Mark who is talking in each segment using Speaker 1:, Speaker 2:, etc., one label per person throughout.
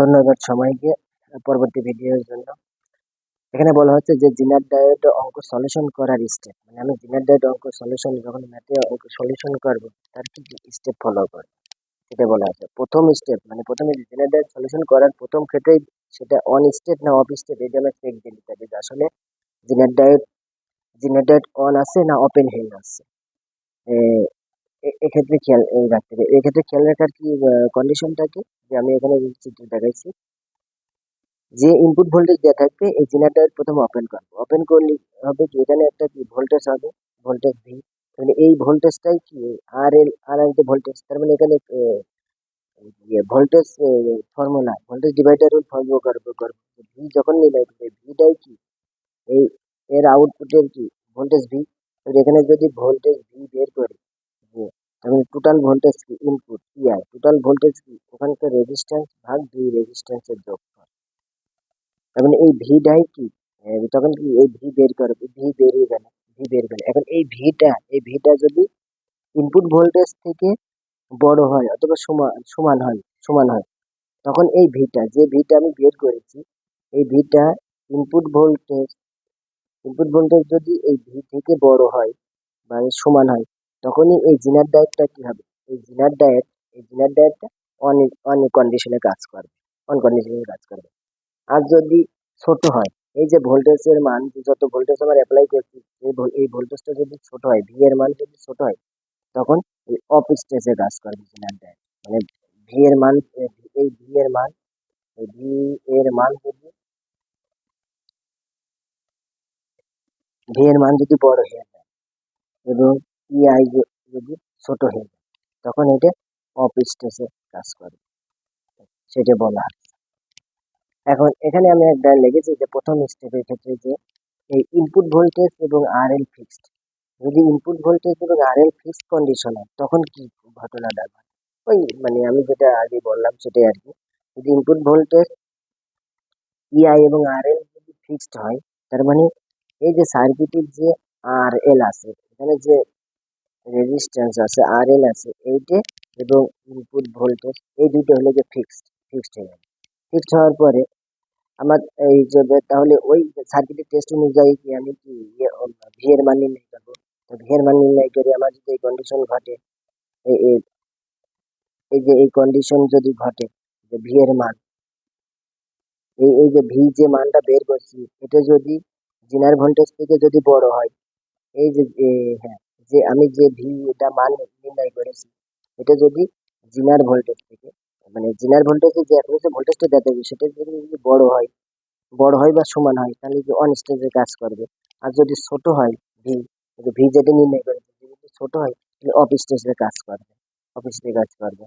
Speaker 1: ধন্যবাদ সবাইকে পরবর্তী ভিডিওর জন্য। এখানে বলা হচ্ছে যে জিনার ডায়েট অঙ্ক সলিউশন করার স্টেপ মানে আমি জিনার ডায়েট অঙ্ক সলিউশন যখন ম্যাথে অঙ্ক সলিউশন করব, তার কি স্টেপ ফলো করব। সেটা বলা আছে। প্রথম স্টেপ মানে প্রথমে জিনার ডায়েট সলিউশন করার প্রথম ক্ষেত্রেই সেটা অন স্টেপ না অফ স্টেপ এটা আমি চেক দিয়ে নিতে হবে যে আসলে জিনার ডায়েট জিনার ডায়েট অন আছে না ওপেন হয়ে আছে। এক্ষেত্রে খেয়াল রাখতে হবে এক্ষেত্রে খেয়াল রাখার কি কন্ডিশনটা কি? যে আমি এখানে চিত্র দেখাইছি, যে ইনপুট ভোল্টেজ দেওয়া থাকবে, এই জেনারেটর প্রথম ওপেন করব। ওপেন করলে হবে কি, এখানে একটা কি ভোল্টেজ হবে? ভোল্টেজ ভি মানে এই ভোল্টেজটাই কি? আর এল আর এল যে ভোল্টেজ তার মানে এখানে voltage formula voltage divider form করব করব। ভি যখন নির্ণয় করবে ভিটাই কি? এই, এর আউটপুটের কি? ভোল্টেজ ভি এখানে যদি ভোল্টেজ ভি বের করি তাহলে টোটাল ভোল্টেজ কি input E I total voltage কি ওখানকার রেজিস্ট্যান্স ভাগ দুই রেজিস্ট্যান্সের যোগফল। তার মানে এই ভিটাই কি? তখন কি এই ভি বের করবে ভি বেরিয়ে গেল ভি বের গেল এখন এই ভিটা এই ভিটা যদি ইনপুট ভোল্টেজ থেকে বড় হয় অথবা সমান সমান হয় সমান হয়, তখন এই ভিটা যে ভিটা আমি বের করেছি, এই ভিটা ইনপুট ভোল্টেজ ইনপুট ভোল্টেজ যদি এই ভি থেকে বড় হয় বা সমান হয় তখনই এই জিনার ডায়েটটা কি হবে? এই জিনার ডায়েট এই জিনার ডায়েটটা অন অন কন্ডিশনে কাজ করবে অন কন্ডিশনে কাজ করবে। আর যদি ছোট হয়, এই যে ভোল্টেজের মান যত ভোল্টেজ আমরা অ্যাপ্লাই করছি, এই এই ভোল্টেজটা যদি ছোট হয় ভি এর মান যদি ছোট হয়, তখন এই অফ স্টেজে কাজ করবে জিনার ডায়েট মানে ভি এর মান, এই ভি এর মান, এই ভি এর মান যদি ভি এর মান যদি বড় হয়ে যায়, এবং ইআই যদি ছোট হয়ে যায়, তখন এটা অফ স্টেজে কাজ করে। সেটা বলা হয়। এখন এখানে আমি একটা লিখেছি যে প্রথম স্টেপের ক্ষেত্রে যে এই ইনপুট ভোল্টেজ এবং আর এল ফিক্সড যদি ইনপুট ভোল্টেজ এবং আর এল ফিক্সড কন্ডিশন হয়, তখন কি ঘটনাটা ঘটে ওই মানে আমি যেটা আগে বললাম সেটাই আর কি। যদি ইনপুট ভোল্টেজ ইআই এবং আর এল যদি ফিক্সড হয়, তার মানে এই যে সার্কিটের যে আর এল আছে, এখানে যে রেজিস্ট্যান্স আছে আর এল আছে এইটে এবং ইনপুট ভোল্টেজ এই দুটো হলে যে ফিক্সড ফিক্সড হয়ে যাবে ফিক্সড হওয়ার পরে আমার এই যে, তাহলে ওই সার্কিটের টেস্ট অনুযায়ী কি আমি কি ভি এর মান নির্ণয় করব? তো ভি এর মান নির্ণয় করে আমার যদি এই কন্ডিশন ঘটে, এই যে, এই কন্ডিশন যদি ঘটে, যে ভি এর মান, এই এই যে ভি যে মানটা বের করছি, এটা যদি, জিনার ভোল্টেজ থেকে যদি বড় হয়, এই যে হ্যাঁ যে আমি যে ভি, এটা মান নির্ণয় করেছি, এটা যদি জিনার ভোল্টেজ থেকে মানে জিনার ভোল্টেজে যে যে ভোল্টেজটা দেওয়া থাকবে সেটা যদি যদি বড় হয় বড় হয় বা সমান হয়, তাহলে যে অন স্টেজে কাজ করবে। আর যদি ছোট হয় ভি ভি যেটা নির্ণয় করেছে, যদি ছোট হয়, তাহলে অফ স্টেজে কাজ করবে অফ স্টেজে কাজ করবে।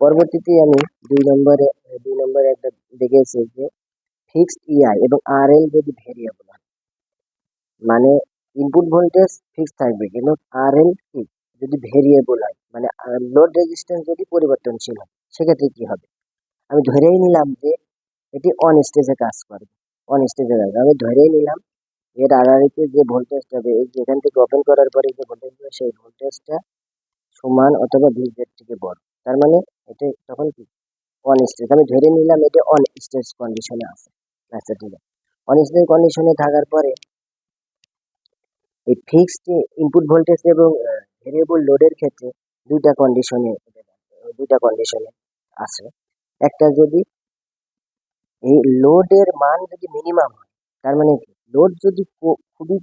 Speaker 1: পরবর্তীতে আমি দুই নম্বরে দুই নম্বরে একটা দেখেছি যে ফিক্সড ইআই এবং আর এল যদি ভেরিয়েবল হয় মানে ইনপুট ভোল্টেজ ফিক্স থাকবে, কিন্তু আর এল কি? যদি ভেরিয়েবল হয় মানে লোড রেজিস্ট্যান্স যদি পরিবর্তনশীল হয়, সেক্ষেত্রে কি হবে? আমি ধরেই নিলাম যে এটি অন স্টেজে কাজ করবে অন স্টেজে কাজ আমি ধরেই নিলাম এর আড়াআড়িতে যে ভোল্টেজটা হবে এই যেখান থেকে ওপেন করার পরে যে ভোল্টেজ হবে সেই ভোল্টেজটা সমান অথবা ভিজের থেকে বড়। তার মানে এটা তখন কি? অন স্টেজ আমি ধরে নিলাম এটা অন স্টেজ কন্ডিশনে আছে আচ্ছা ঠিক আছে অন স্টেজ কন্ডিশনে থাকার পরে এই ফিক্সড ইনপুট ভোল্টেজ এবং ভেরিয়েবল লোডের ক্ষেত্রে দুইটা কন্ডিশনে দুইটা কন্ডিশনে আছে। একটা যদি এই লোডের মান যদি মিনিমাম হয়, তার মানে লোড যদি খুবই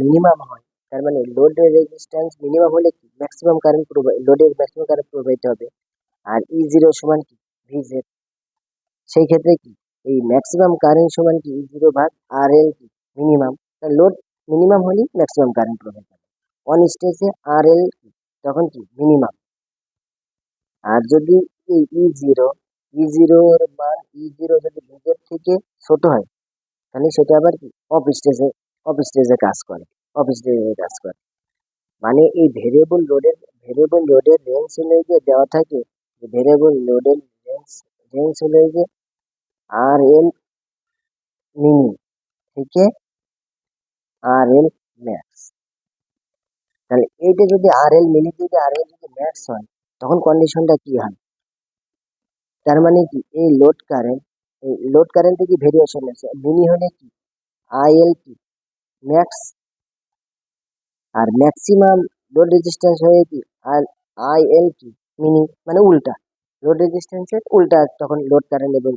Speaker 1: মিনিমাম হয়, তার মানে লোডের রেজিস্ট্যান্স মিনিমাম হলে কি? ম্যাক্সিমাম কারেন্ট লোডের ম্যাক্সিমাম কারেন্ট প্রবাহিত হবে। আর ই জিরো সমান কি? ভিজেড সেই ক্ষেত্রে কি? এই ম্যাক্সিমাম কারেন্ট সমান কি? ই জিরো ভাগ আর এল কি? মিনিমাম লোড মিনিমাম হলেই ম্যাক্সিমাম কারেন্ট প্রবাহিত হবে। অন স্টেজে আর এল তখন কি? মিনিমাম আর যদি এই ই জিরো ই জিরোর মান ই জিরো যদি ভিজের থেকে ছোট হয়, তাহলে সেটা আবার কি? অফ স্টেজে অফ স্টেজে কাজ করে। অফ স্টেজে কাজ করে। মানে এই ভেরিয়েবল লোডের ভেরিয়েবল লোডের রেঞ্জ হলে গিয়ে দেওয়া থাকে, যে ভেরিয়েবল লোডের রেঞ্জ রেঞ্জ হলে গিয়ে আর এল মিনি থেকে আর এল ম্যাক্স তাহলে এইটা যদি আর এল মিনি যদি আর এল যদি ম্যাক্স হয়, তখন কন্ডিশনটা কি হয়? তার মানে কি, এই লোড কারেন্ট এই লোড কারেন্টে কি ভেরিয়েশন আছে? মিনি হলে কি? আইএল কি? ম্যাক্স আর ম্যাক্সিমাম লোড রেজিস্ট্যান্স হয়ে কি? আর আইএল কি? মিনি মানে উল্টা। লোড রেজিস্ট্যান্সের উল্টা তখন লোড কারেন্ট এবং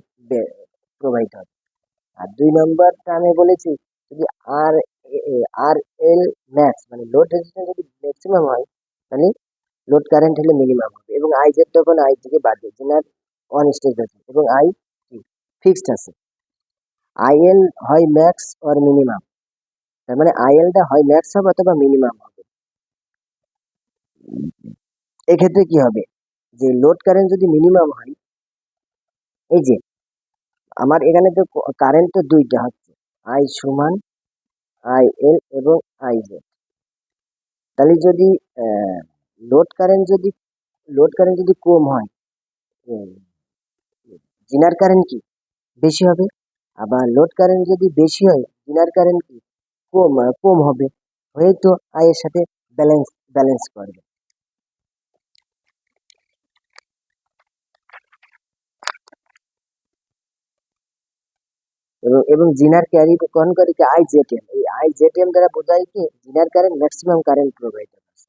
Speaker 1: প্রবাহিত হবে আর দুই নম্বরটা আমি বলেছি, যদি আর আর এল ম্যাক্স মানে লোড রেজিস্ট্যান্স যদি ম্যাক্সিমাম হয়, তাহলে লোড কারেন্ট হলে মিনিমাম হবে এবং আই জেড তখন আই থেকে বাদ বাড়বে যেনার অন স্টেজ আছে এবং আই ফিক্সড আছে। আইএল হয় ম্যাক্স অর মিনিমাম তার মানে আই আইএলটা হয় ম্যাক্স হবে অথবা মিনিমাম হবে। এক্ষেত্রে কি হবে? যে লোড কারেন্ট যদি মিনিমাম হয়, এই যে, আমার এখানে তো কারেন্ট তো দুইটা হচ্ছে আই সমান আই এল এবং আই জেড তাহলে যদি লোড কারেন্ট যদি লোড কারেন্ট যদি কম হয় জিনার কারেন্ট কি? বেশি হবে। আবার লোড কারেন্ট যদি বেশি হয়, জিনার কারেন্ট কি? কম কম হবে। হয়তো আয়ের সাথে ব্যালেন্স ব্যালেন্স করবে। এবং এবং জিনার ক্যারি কন করে কি আই জেটিএম এই আই জেটিএম দ্বারা বোঝায় কি জিনার কারেন্ট ম্যাক্সিমাম কারেন্ট প্রোভাইড করছে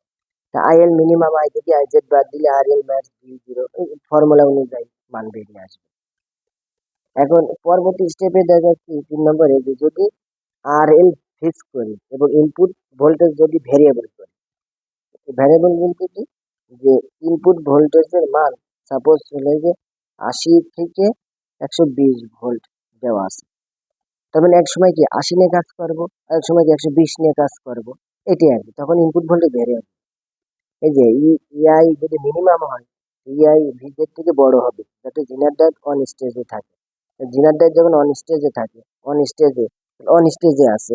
Speaker 1: তা আইএল মিনিমাম আই থেকে আই জেড বাদ দিলে R L max V zero formula অনুযায়ী মান বেরিয়ে আসবে। এখন পরবর্তী স্টেপে দেখা যাচ্ছে তিন নম্বরে যে যদি আর এল ফিক্স করি এবং ইনপুট ভোল্টেজ যদি ভেরিয়েবল করি ভ্যারিয়েবল বলতে কি? যে ইনপুট ভোল্টেজের মান সাপোজ হলে যে আশি থেকে একশো বিশ ভোল্ট দেওয়া আছে। তার মানে এক সময় কি আশি নিয়ে কাজ করব, এক সময় কি একশো বিশ নিয়ে কাজ করব এটি আর কি। তখন ইনপুট ভোল্টেজ ভেরিয়েবল এই যে ইআই যদি মিনিমাম হয় ইআই ভিজের থেকে বড় হবে, যাতে জিনার ডাইট অন স্টেজে থাকে। জিনার ডাইট যখন অন স্টেজে থাকে অন স্টেজে অন স্টেজে আছে,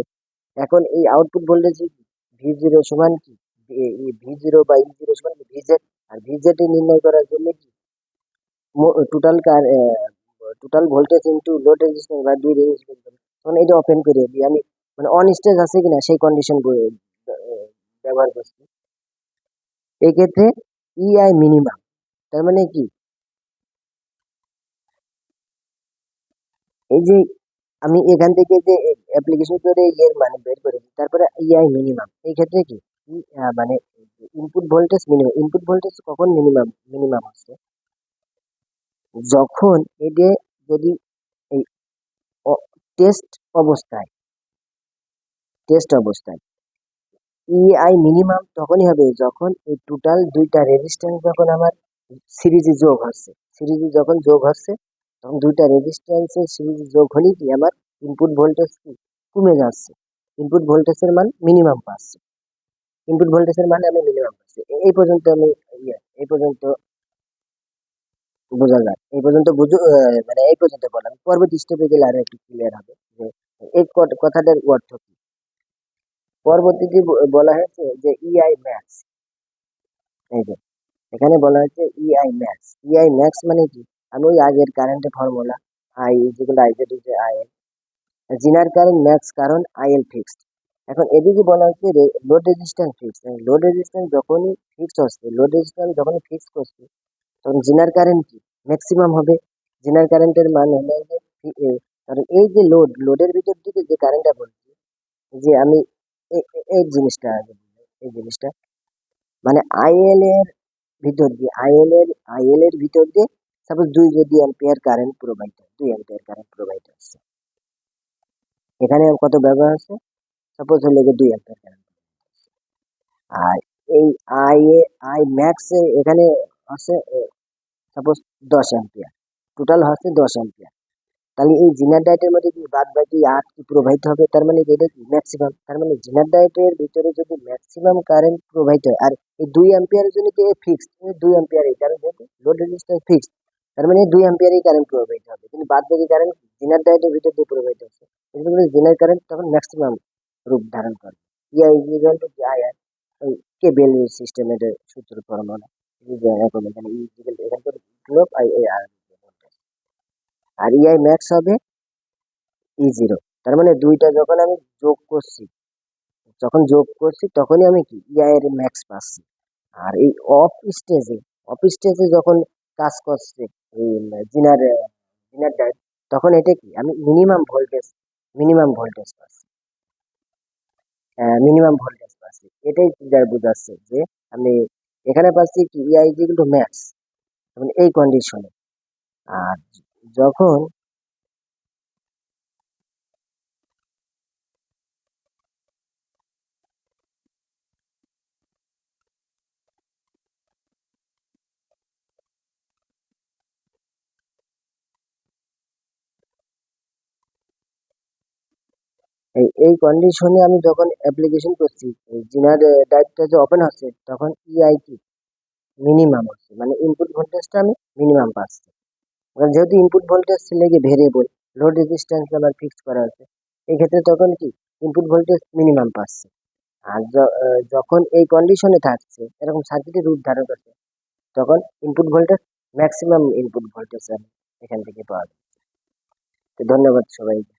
Speaker 1: এখন এই আউটপুট ভোল্টেজ ভি জিরো সমান কি? ভি জিরো বা ই জিরো সমান ভিজেট আর ভিজেট নির্ণয় করার জন্য কি? টোটাল কার total voltage into load resistance বা দুই রেজিস্ট্যান্স তখন এটা ওপেন করে দিই। আমি মানে অন স্টেজ আছে কিনা সেই কন্ডিশন ব্যবহার করছি। এই ক্ষেত্রে ইআই মিনিমাম তার মানে কি? এই যে আমি এখান থেকে যে অ্যাপ্লিকেশন করে এর মানে বের করেছি তারপরে ইআই মিনিমাম এই ক্ষেত্রে কি? আহ, মানে input voltage minimum input voltage কখন মিনিমাম মিনিমাম হচ্ছে যখন এটা যদি টেস্ট অবস্থায়। টেস্ট অবস্থায়। ইআই মিনিমাম তখনই হবে যখন এই টোটাল দুইটা রেজিস্ট্যান্স যখন আমার সিরিজে যোগ হচ্ছে। সিরিজে যখন যোগ হচ্ছে, তখন দুইটা রেজিস্ট্যান্সের সিরিজে যোগ হলেই কি আমার ইনপুট ভোল্টেজ কমে যাচ্ছে। ইনপুট ভোল্টেজের মান মিনিমাম পাচ্ছে। ইনপুট ভোল্টেজের মান আমি মিনিমাম পাচ্ছি। এই পর্যন্ত আমি ইয়ে এই পর্যন্ত বোঝা যায়। এই পর্যন্ত বুঝো মানে এই পর্যন্ত বললাম। পরবর্তী স্টেপে গেলে আরও একটু ক্লিয়ার হবে যে, এই কথাটার অর্থ কি? পরবর্তীতে বলা হয়েছে যে ইআই ম্যাক্স এই যে, এখানে বলা হয়েছে ইআই ম্যাক্স ইআই ম্যাক্স মানে কি? আমি ওই আগের কারেন্টের ফর্মুলা আই যেগুলো আই জেড যে I L zener current max কারণ আই এল ফিক্সড এখন এদিকে বলা হচ্ছে load resistance fixed load resistance যখনই ফিক্সড হচ্ছে লোড রেজিস্ট্যান্স যখনই ফিক্স করছে তখন জিনার কারেন্ট কি? ম্যাক্সিমাম হবে। জিনার কারেন্টের মান হলো কারণ এই যে লোড লোডের ভিতর দিকে যে কারেন্টটা বলছি, যে আমি এই জিনিসটা আগে এই জিনিসটা। মানে আইএল এর ভিতর দিয়ে আইএল এর আইএল এর ভিতর দিয়ে সাপোজ দুই যদি অ্যাম্পিয়ার কারেন্ট প্রোভাইড হয়, দুই অ্যাম্পিয়ার কারেন্ট প্রোভাইড হচ্ছে এখানে কত ব্যবহার আছে? সাপোজ হলো যে দুই অ্যাম্পিয়ার কারেন্ট আর এই আই এ আই ম্যাক্স এখানে আছে সাপোজ দশ অ্যাম্পিয়ার টোটাল হচ্ছে দশ অ্যাম্পিয়ার তাহলে এই জিনার ডায়েটের মধ্যে কি বাদ বাকি আট কি প্রবাহিত হবে, তার মানে এটা কি? ম্যাক্সিমাম তার মানে জিনার ডায়েটের ভিতরে যদি ম্যাক্সিমাম কারেন্ট প্রবাহিত হয়, আর এই দুই অ্যাম্পিয়ারের জন্য কি ফিক্সড দুই অ্যাম্পিয়ার এই কারণ যেহেতু লোড রেজিস্ট্যান্স ফিক্সড তার মানে দুই অ্যাম্পিয়ারই কারেন্ট প্রবাহিত হবে। কিন্তু বাদ বাকি কারেন্ট জিনার ডায়েটের ভিতর দিয়ে প্রবাহিত হচ্ছে। জিনার কারেন্ট তখন ম্যাক্সিমাম রূপ ধারণ করবে। ইয়া ইকুয়াল টু আই আর ওই কেবেল সিস্টেমের সূত্র ফর্মুলা এরকম এখানে ই ইকুয়াল টু এখান থেকে গ্লোব I A R R E I max হবে? ই জিরো তার মানে দুইটা যখন আমি যোগ করছি, যখন যোগ করছি তখনই আমি কি? ইআই এর ম্যাক্স পাচ্ছি। আর এই অফ স্টেজে অফ স্টেজে যখন কাজ করছে, এই, জিনার জিনার তখন এটা কি? আমি মিনিমাম ভোল্টেজ মিনিমাম ভোল্টেজ পাচ্ছি। মিনিমাম ভোল্টেজ পাচ্ছি। এটাই ক্লিয়ার বোঝাচ্ছে যে আমি এখানে পাচ্ছি কি? ইআই কিন্তু ম্যাক্স মানে এই কন্ডিশনে আর যখন এই কন্ডিশনে আমি যখন অ্যাপ্লিকেশন করছি জিনার ডাইটটা যে ওপেন হচ্ছে, তখন ইআই কি মিনিমাম হচ্ছে। মানে ইনপুট ভোল্টেজটা আমি মিনিমাম পাচ্ছি। এবার যেহেতু ইনপুট ভোল্টেজ লেগে ভেরিয়েবল লোড রেজিস্ট্যান্স আমার ফিক্সড করা আছে এই ক্ষেত্রে তখন কি? ইনপুট ভোল্টেজ মিনিমাম পাচ্ছে। আর যখন এই কন্ডিশনে থাকছে, এরকম সার্কিটের রূপ ধারণ করছে, তখন input voltage maximum input voltage আমি এখান থেকে পাওয়া যাচ্ছে। তো ধন্যবাদ সবাইকে।